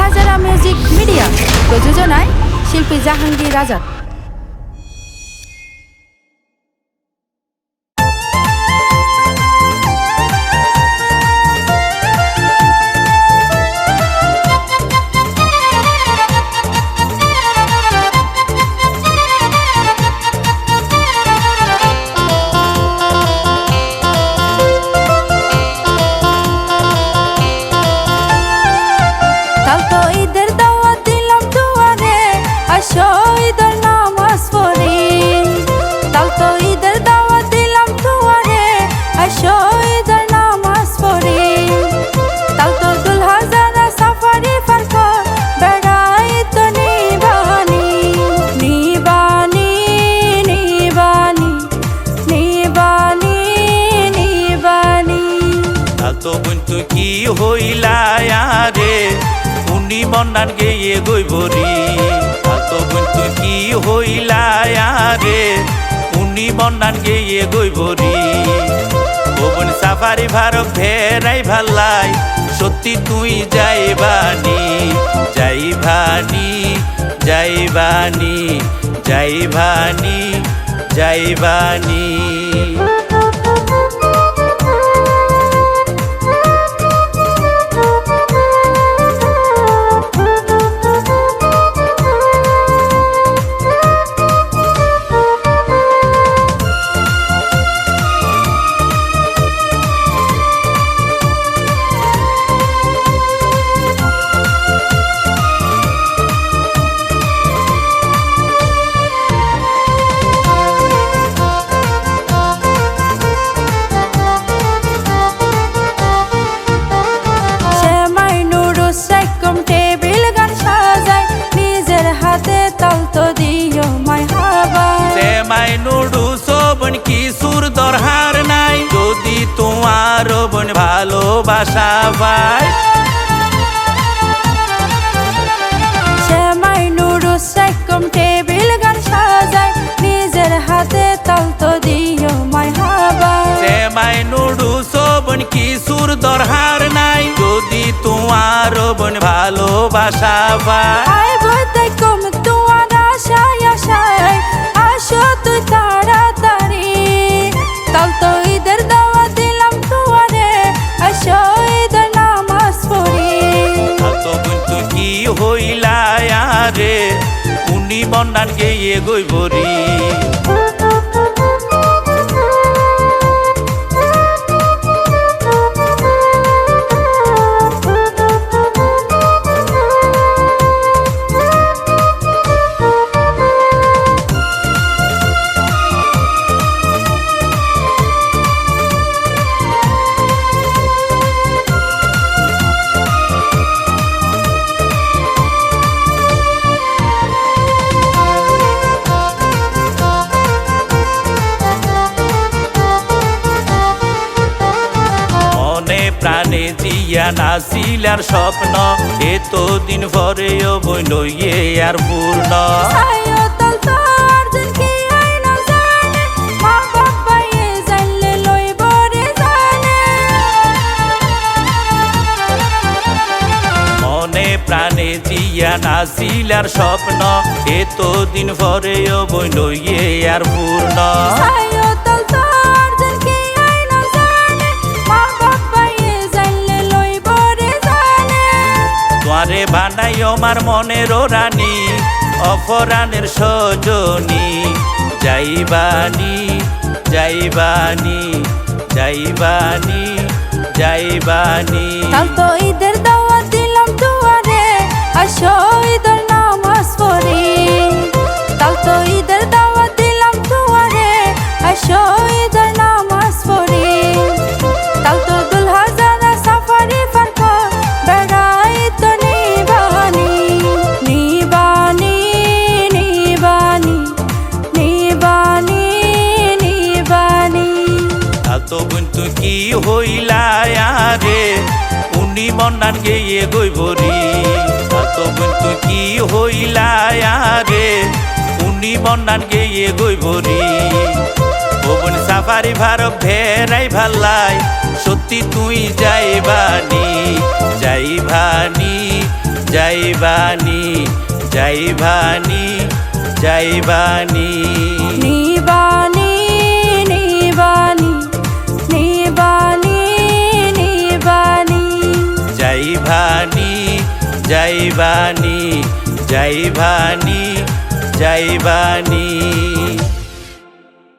হাজারা music media প্রযোজনায় শিল্পী জাহাঙ্গীর আজাদ। আসো ঈদের নামাজ পড়ি। কাল তো দুলহা তো নিবানি নিবানি নিবানি নিবানি নিবানি। তো কি হইলা রে উনি মন্নান গেয়ে গইবরি তো কিন্তু কি হইলা রে উনি মন্নান গেয়ে ভবন সাফারি ভারত ফেরাই ভাল্লাই সত্যি তুই যাইবানি যাইবানি যাইবানি যাইবানি যাইবানি। সেমাই নুডু শোভন কি সুর দরহার নাই যদি তোমার বোন ভালোবাসা পায় টেবিল গান সাজায় নিজের হাতে তাল তো দিও মাই হাবা সেমাই নুডু শোভন কি সুর দরহার নাই যদি তোমার বোন ভালোবাসা পায় বন্যান গেয়ে প্রাণে জিয়া নাসিলার স্বপ্ন। এতদিন পরেও বই লইয়ে আর পূর্ণ। মনে প্রাণে জিয়া নাসিলার স্বপ্ন। এতদিন পরেও বই লইয়ে আর পূর্ণ। বানাই আমার মনের রানী, অপরাণের সজনী। যাইবানি যাইবানি যাইবানি যাইবানি। কাল তো ঈদের দাওয়াত দিলাম দুয়ারে আসো ঈদের নামাজ পড়ি কাল তো ঈদের দাওয়াত দিলাম দুয়ারে আসো ঈদের কি হইলা রে উনি মন্নান গেয়ে গইবরি তো কিন্তু কি হইলা রে উনি মন্নান গেয়ে গইবরি ভুবন সাফারি ভারত ভেরাই ভাল্লাই, সত্যি তুই যাইবানি যাইবানি যাইবানি যাইবানি যাইবানি। যাইবানি যাইবানি যাইবানি